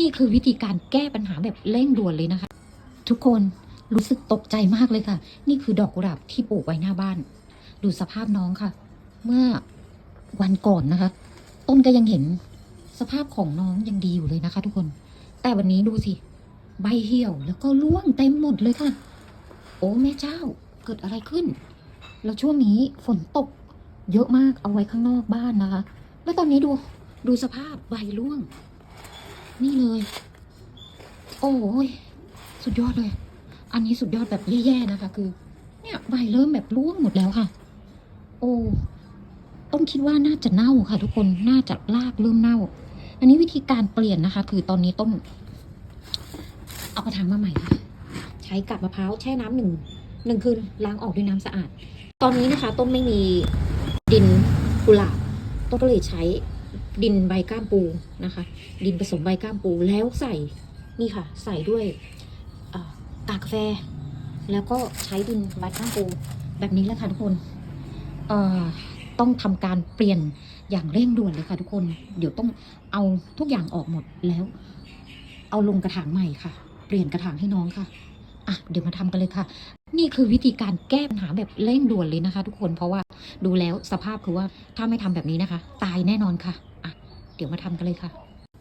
นี่คือวิธีการแก้ปัญหาแบบเร่งด่วนเลยนะคะ ทุกคนรู้สึกตกใจมากเลยค่ะ นี่คือดอกกุหลาบที่ปลูกไว้หน้าบ้าน ดูสภาพน้องค่ะ เมื่อวันก่อนนะคะ ต้นก็ยังเห็นสภาพของน้องยังดีอยู่เลยนะคะ ทุกคน แต่วันนี้ดูสิ ใบเหี่ยวแล้วก็ร่วงเต็มหมดเลยค่ะ โอ้แม่เจ้าเกิดอะไรขึ้น แล้วช่วงนี้ฝนตก เยอะมากเอาไว้ข้างนอกบ้านนะคะ แล้วตอนนี้ดูดูสภาพใบร่วง นี่เลย โอ้ยสุดยอดเลย อันนี้สุดยอดแบบแย่ๆนะคะ คือ เนี่ยใบเริ่มแบบร่วงหมดแล้วค่ะ โอ้ต้องคิดว่าน่าจะเน่าค่ะ ทุกคนน่าจะรากเริ่มเน่า อันนี้วิธีการเปลี่ยนนะคะ คือตอนนี้ต้นเอากระถางมาใหม่ค่ะใช้กับมะพร้าวแช่น้ำหนึ่งหนึ่งคืนล้างออกด้วยน้ำสะอาด ตอนนี้นะคะ ต้นไม่มีดินกุหลาบต้นก็เลยใช้ ดินใบก้ามปูนะคะ ดินผสมใบก้ามปูแล้วใส่นี่ค่ะ ใส่ด้วยกากาแฟ แล้วก็ใช้ดินใบก้ามปูแบบนี้แหละค่ะทุกคนต้องทำการเปลี่ยนอย่างเร่งด่วนเลยค่ะทุกคน เดี๋ยวต้องเอาทุกอย่างออกหมดแล้ว เอาลงกระถางใหม่ค่ะ เปลี่ยนกระถางให้น้องค่ะอะเดี๋ยวมาทำกันเลยค่ะ นี่คือวิธีการแก้ปัญหาแบบเร่งด่วนเลยนะคะ ทุกคนเพราะว่าดูแล้วสภาพคือว่าถ้าไม่ทำแบบนี้นะคะ ตายแน่นอนค่ะ ดี๋ยวมาทำกันเลยค่ะ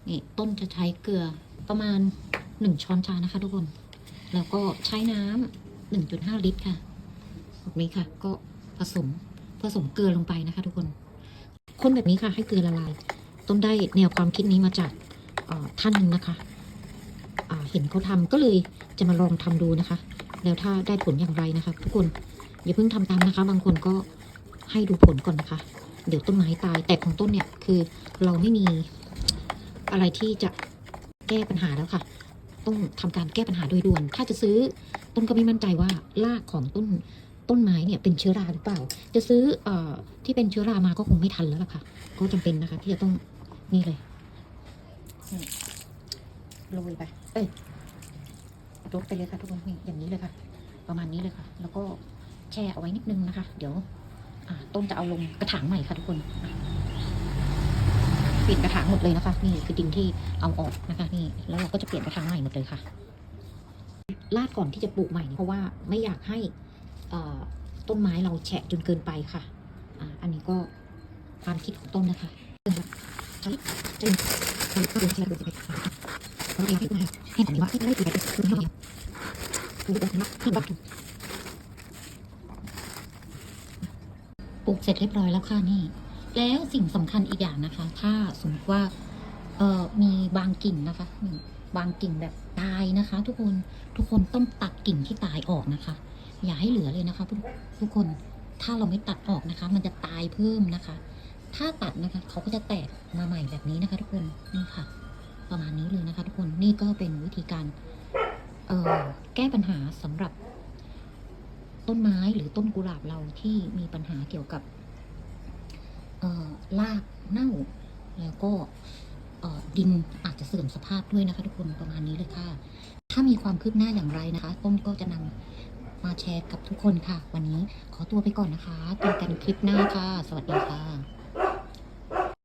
นี่ต้นจะใช้เกลือประมาณหนึ่งช้อนชานะคะ ทุกคน แล้วก็ใช้น้ำหนึ่งจุดห้าลิตรค่ะแบบนี้ค่ะ ก็ผสมผสมเกลือลงไปนะคะ ทุกคน คนแบบนี้ค่ะ ให้เกลือละลาย ต้นได้แนวความคิดนี้มาจากท่านหนึ่งนะคะเห็นเขาทำก็เลยจะมาลองทำดูนะคะ แล้วถ้าได้ผลอย่างไรนะคะ ทุกคนอย่าเพิ่งทำตามนะคะ บางคนก็ให้ดูผลก่อนนะคะ เดี๋ยวต้นไม้ตายแต่ของต้นเนี่ยคือเราไม่มีอะไรที่จะแก้ปัญหาแล้วค่ะ ต้องทำการแก้ปัญหาโดยด่วน ถ้าจะซื้อต้นก็ไม่มั่นใจว่ารากของต้นต้นไม้เนี่ยเป็นเชื้อราหรือเปล่า จะซื้ออที่เป็นเชื้อรามาก็คงไม่ทันแล้วล่ะค่ะ ก็จำเป็นนะคะ ที่จะต้องนี่เลยโรยไป เอ้ยรดไปเลยค่ะทุกคนนี่อย่างนี้เลยค่ะ ประมาณนี้เลยค่ะ แล้วก็แช่เอาไว้นิดนึงนะคะ เดี๋ยว ต้นจะเอาลงกระถางใหม่ค่ะทุกคนอะปิดกระถางหมดเลยนะคะ นี่คือดินที่เอาออกนะคะ นี่แล้วเราก็จะเปลี่ยนกระถางใหม่หมดเลยค่ะลาดก่อนที่จะปลูกใหม่เพราะว่าไม่อยากให้ต้นไม้เราแฉะจนเกินไปค่ะอันนี้ก็ความคิดของต้นนะคะ ลูกเสร็จเรียบร้อยแล้วค่ะนี่ แล้วสิ่งสำคัญอีกอย่างนะคะ ถ้าสมมติว่าเอ่อมีบางกิ่งนะคะมีบางกิ่งแบบตายนะคะ ทุกคนทุกคนต้องตัดกิ่งที่ตายออกนะคะ อย่าให้เหลือเลยนะคะทุกทุกคนถ้าเราไม่ตัดออกนะคะ มันจะตายเพิ่มนะคะ ถ้าตัดนะคะเขาก็จะแตกมาใหม่แบบนี้นะคะ ทุกคนนี่ค่ะ ประมาณนี้เลยนะคะ ทุกคนนี่ก็เป็นวิธีการเออแก้ปัญหาสำหรับ ต้นไม้หรือต้นกุหลาบเราที่มีปัญหาเกี่ยวกับรากเน่าแล้วก็ดินอาจจะเสื่อมสภาพด้วยนะคะทุกคนประมาณนี้เลยค่ะ ถ้ามีความคืบหน้าอย่างไรนะคะต้นก็จะนำมาแชร์กับทุกคนค่ะ วันนี้ขอตัวไปก่อนนะคะเจอกันคลิปหน้าค่ะ สวัสดีค่ะ